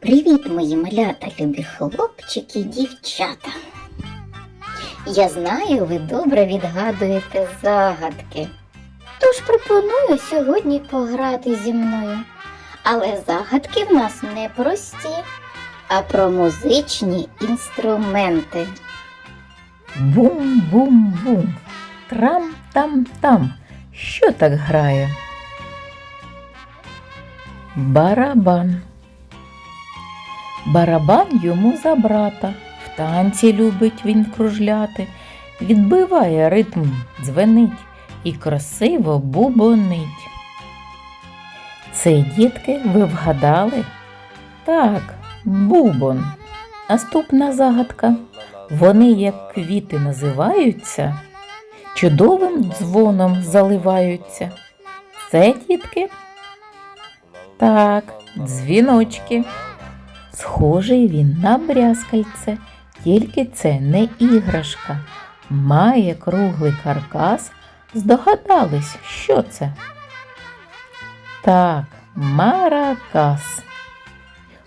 Привіт, мої малята, любі хлопчики і дівчата. Я знаю, ви добре відгадуєте загадки. Тож пропоную сьогодні пограти зі мною. Але загадки в нас не прості, а про музичні інструменти. Бум-бум-бум. Трам-там-там. Що так грає? Барабан. Барабан йому за брата. В танці любить він кружляти. Відбиває ритм, дзвенить і красиво бубонить. Це, дітки, ви вгадали? Так, бубон. Наступна загадка. Вони, як квіти називаються, чудовим дзвоном заливаються. Це, дітки? Так, дзвіночки. Схожий він на брязкальце, тільки це не іграшка. Має круглий каркас. Здогадались, що це? Так, маракас.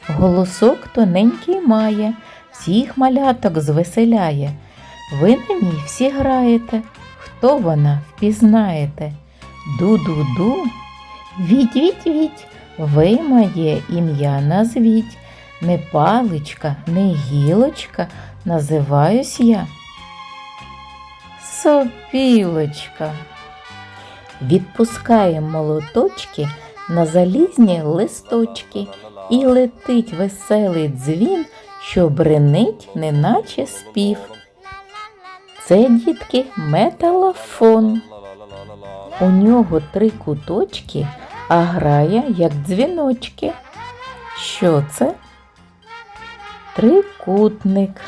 Голосок тоненький має, всіх маляток звеселяє. Ви на ній всі граєте. Хто вона впізнаєте? Ду-ду-ду. Відь-відь-відь, ви моє ім'я назвіть. Не паличка, не гілочка, називаюсь я. Сопілочка. Відпускає молоточки на залізні листочки, і летить веселий дзвін, що бренить, неначе спів. Це, дітки, металофон. У нього три куточки, а грає як дзвіночки. Що це? Трикутник.